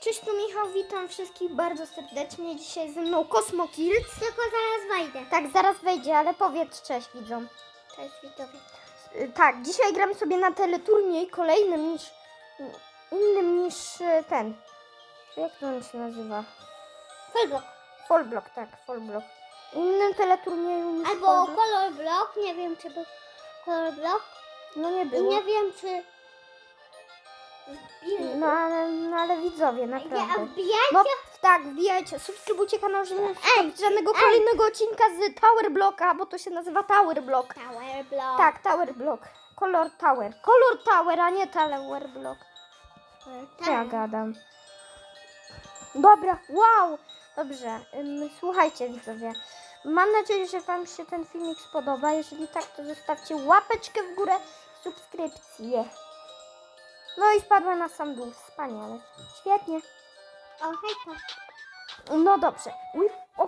Cześć, tu Michał, witam wszystkich bardzo serdecznie. Dzisiaj ze mną Cosmo Kids. Tylko zaraz wejdę. Tak, zaraz wejdzie, ale powiedz cześć widzom. Cześć widzowie. Y, Tak, dzisiaj gram sobie na teleturniej kolejnym niż... innym niż y, ten. Jak to on się nazywa? Fullblock. Fallblock, tak, Fallblock. Innym teleturnieju niż Albo Fallblock. color block. Nie wiem czy był color block. No nie I było. nie wiem czy... No ale, no ale widzowie, naprawdę. wbijajcie. No tak, wbijajcie, subskrybujcie kanał, żeby nie przegapić żadnego ej. kolejnego odcinka z Tower Blocka, bo to się nazywa Tower Block. Tower block. Tak, Tower Block. Kolor Tower. Kolor Tower, a nie Tower Block. Co ja gadam? Dobra, wow! Dobrze, ym, słuchajcie widzowie. Mam nadzieję, że Wam się ten filmik spodoba. Jeżeli tak, to zostawcie łapeczkę w górę, subskrypcję. No i spadła na sam dół. Wspaniale. Świetnie. O, hejka. No dobrze. Whip, o,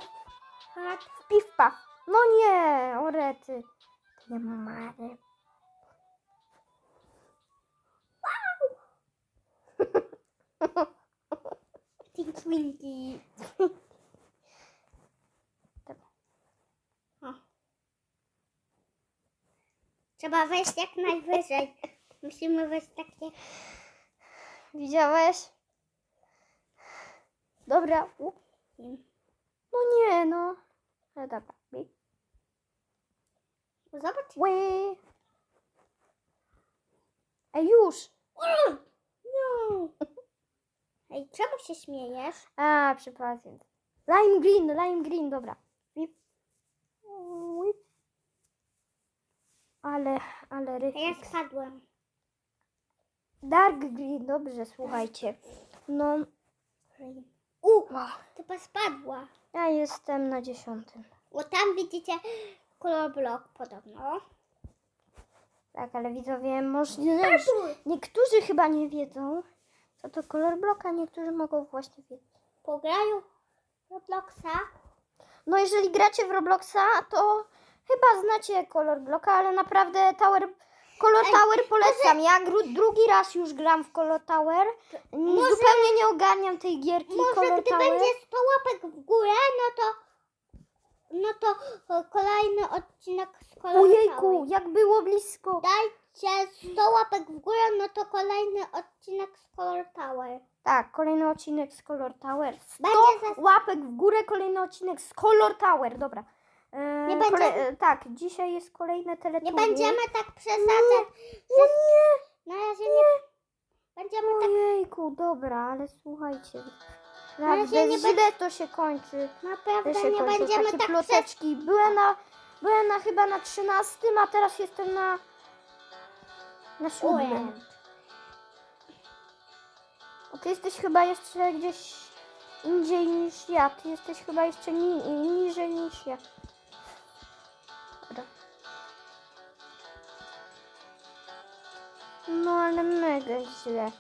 Tak. piw, paf. No nie, orety. Nie mary. Tinky Winky. O. Trzeba wejść jak najwyżej. Musimy wejść takie... Widziałeś? Dobra. Up. No nie, no. No dobra. Zobacz. Ły. Ej, już. No. Ej, czemu się śmiejesz? A, przepraszam. Lime green, lime green, dobra. Whip. Whip. Ale, ale A ja spadłem. Dark green, dobrze, słuchajcie. No, U, chyba spadła. ja jestem na dziesiątym. Bo tam widzicie kolor blok podobno. Tak, ale widzowie, możliwe, że niektórzy chyba nie wiedzą, co to kolor bloka, niektórzy mogą właśnie wiedzieć. Pograją Robloxa. No jeżeli gracie w Robloxa, to chyba znacie kolor bloka, ale naprawdę Tower, Ej, Tower polecam. Ja gru, drugi raz już gram w kolor Tower. Może- Zupełnie nie ogarniam tej gierki Może kolor gdy Tower. będzie 100 łapek w górę, no to no to e, kolejny odcinek z kolor Ojejku, jak było blisko. Dajcie 100 łapek w górę, no to kolejny odcinek z kolor Tower. Tak, kolejny odcinek z kolor Tower. 100 Będzie za- łapek w górę, kolejny odcinek z kolor Tower. Dobra. E, Nie będzie- e, tak, dzisiaj jest kolejne Nie teleturniej. będziemy tak przesadzać. O nie! Na razie nie będziemy tak Ojejku, dobra, ale słuchajcie. razie Naprawdę nie źle to się kończy. naprawdę się nie kończą będziemy takie tak ploteczki. Byłem na, byłem na chyba na 13, a teraz jestem na na siódmym. przesadzać. A ty jesteś chyba jeszcze gdzieś indziej niż ja. Ty jesteś chyba jeszcze ni, niżej niż ja. Ale mega źle.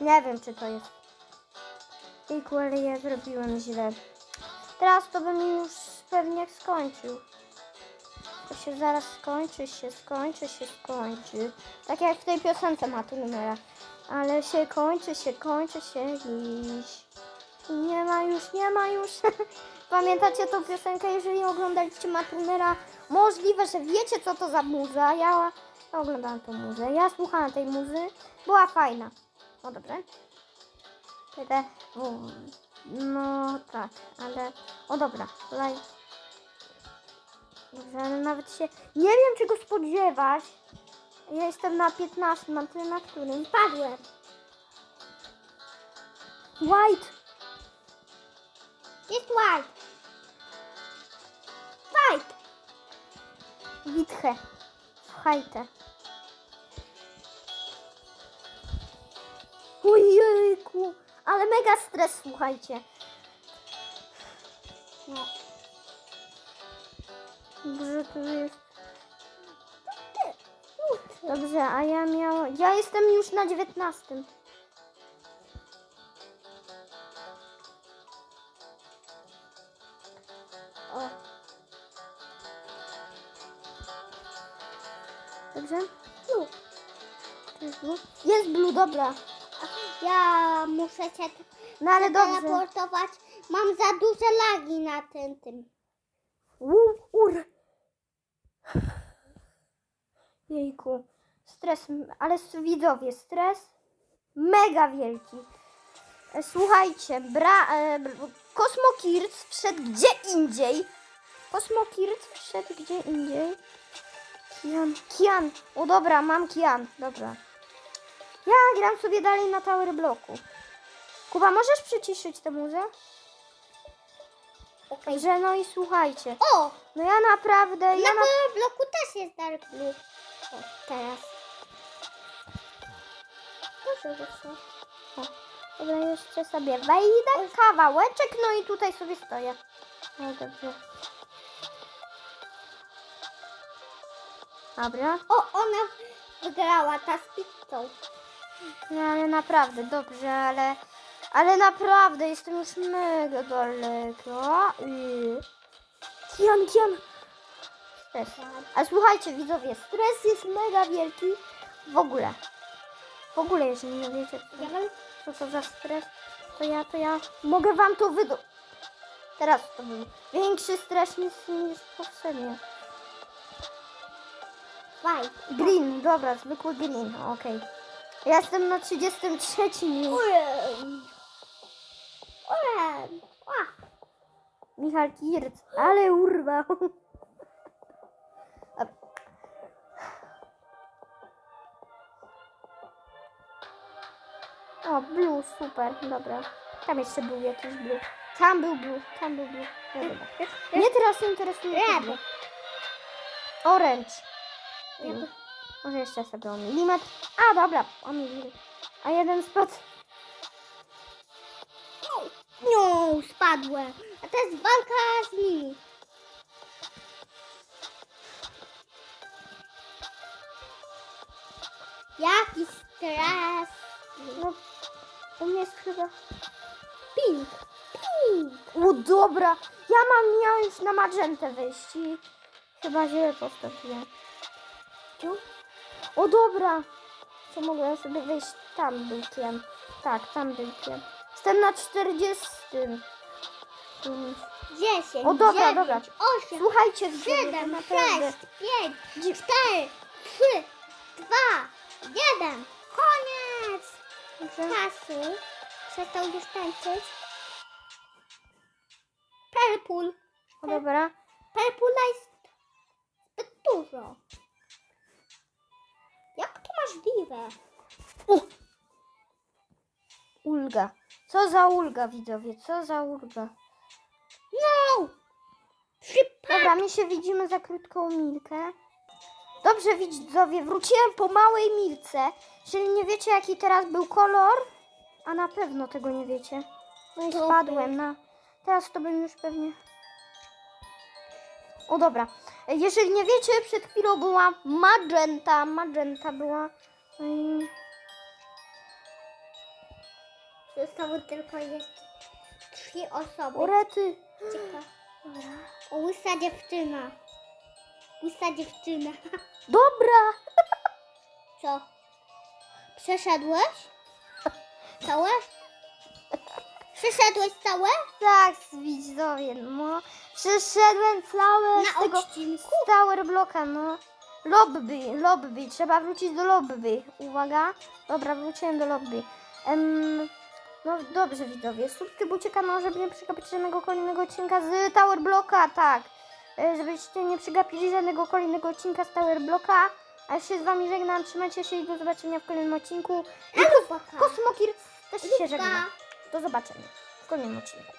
Nie wiem, czy to jest. Jejku, ale ja zrobiłem źle. Teraz to bym już pewnie skończył. To się zaraz skończy, się skończy, się skończy. Tak jak w tej piosence ma tu numera. Ale się kończy, się kończy, się dziś. Nie ma już, nie ma już. Pamiętacie tą piosenkę, jeżeli oglądaliście Matunera? Możliwe, że wiecie, co to za muza. Ja, ja oglądałam tą muzę. Ja słuchałam tej muzy. Była fajna. No dobrze. Tyle. No tak, ale... O dobra, laj. Dobrze, ale nawet się... Nie wiem, czego spodziewać. Ja jestem na 15, na tym, na którym? Padłem. White! Jest. White. Witche. Hajte. Ojejku, ale mega stres, słuchajcie. No. Dobrze, jest. Dobrze, a ja miałam... Ja jestem już na 19. Dobrze? To jest blue? Jest blue, dobra. Ja muszę cię No ale teleportować. Mam za duże lagi na tym tym. Ur. Jejku. Stres, ale widzowie, stres mega wielki. E, Słuchajcie, bra, e, Kosmokirc wszedł gdzie indziej. Kosmokirc wszedł gdzie indziej. Kian, Kian. O dobra, mam Kian. Dobra. Ja gram sobie dalej na Tower Bloku. Kuba, możesz przyciszyć tę muzę? Okej. Że no i słuchajcie. O! No ja naprawdę, ja Na na... moim bloku też jest Dark Blue. O, teraz. Proszę, proszę. Dobra, jeszcze sobie wejdę, kawałeczek, no i tutaj sobie stoję. No dobrze. Dobra. O, ona wygrała ta z pizzą. No ale naprawdę, dobrze, ale... Ale naprawdę, jestem już mega daleko. I... Kian, kian. Stres. A słuchajcie, widzowie, stres jest mega wielki. W ogóle. W ogóle, jeżeli nie wiecie, co to za stres, to ja, to ja mogę wam to wydo... Teraz to był większy stres niż, niż poprzednio. Faj. Green, dobra, zwykły green, okej. Ja jestem na 33 już. Ła. Michał Kirc, ale urwał. O, blue, super, dobra. Tam jeszcze był jakiś blue. Tam był blue, tam był blue. No dobra. Mnie teraz interesuje Red. blue. Red. Może jeszcze sobie o milimetr. A, dobra, o milimetr. A jeden spadł. No, spadłem. A to jest walka z nimi. Jaki stres. No, u mnie jest chyba... Pink. Pink. O dobra, ja mam miałem już na magentę wyjść i chyba źle postawiłem. Tu? O dobra, co mogłem sobie wyjść tam był kiem. Tak, tam był kiem. Jestem na 40. Mm. 10. O, dobra, 9, dobra. 8, Słuchajcie, widzowie, to 7, naprawdę. 6, 5, 4, 3, 2, 1. Koniec Dobrze. czasu. Przestał już tańczyć. Purple. O dobra. Purpula jest zbyt dużo. Możliwe? Ulga. Co za ulga, widzowie, co za ulga. No! Szybko! Dobra, my się widzimy za krótką milkę. Dobrze, widzowie, wróciłem po małej milce. Jeżeli nie wiecie, jaki teraz był kolor, a na pewno tego nie wiecie. No i spadłem na... Teraz to bym już pewnie... O, dobra. Jeżeli nie wiecie, przed chwilą była magenta. Magenta była... No. Zostały tylko jeszcze trzy osoby. Orety. Ciekawe. Łysa dziewczyna. Łysa dziewczyna. Dobra. Co? Przeszedłeś? Całe? Przeszedłeś całe? Tak, widzowie, no. Przeszedłem całe z Na tego... odcinku? Z Tower Blocka, no. Lobby, lobby, trzeba wrócić do lobby. Uwaga. Dobra, wróciłem do lobby. Em, no dobrze widzowie, subskrybujcie kanał, żeby nie przegapić żadnego kolejnego odcinka z Tower Blocka, tak. E, Żebyście nie przegapili żadnego kolejnego odcinka z Tower Blocka. A ja się z wami żegnam, trzymajcie się i do zobaczenia w kolejnym odcinku. I Alubaka. Kosmokirc też się żegna. Do zobaczenia w kolejnym odcinku.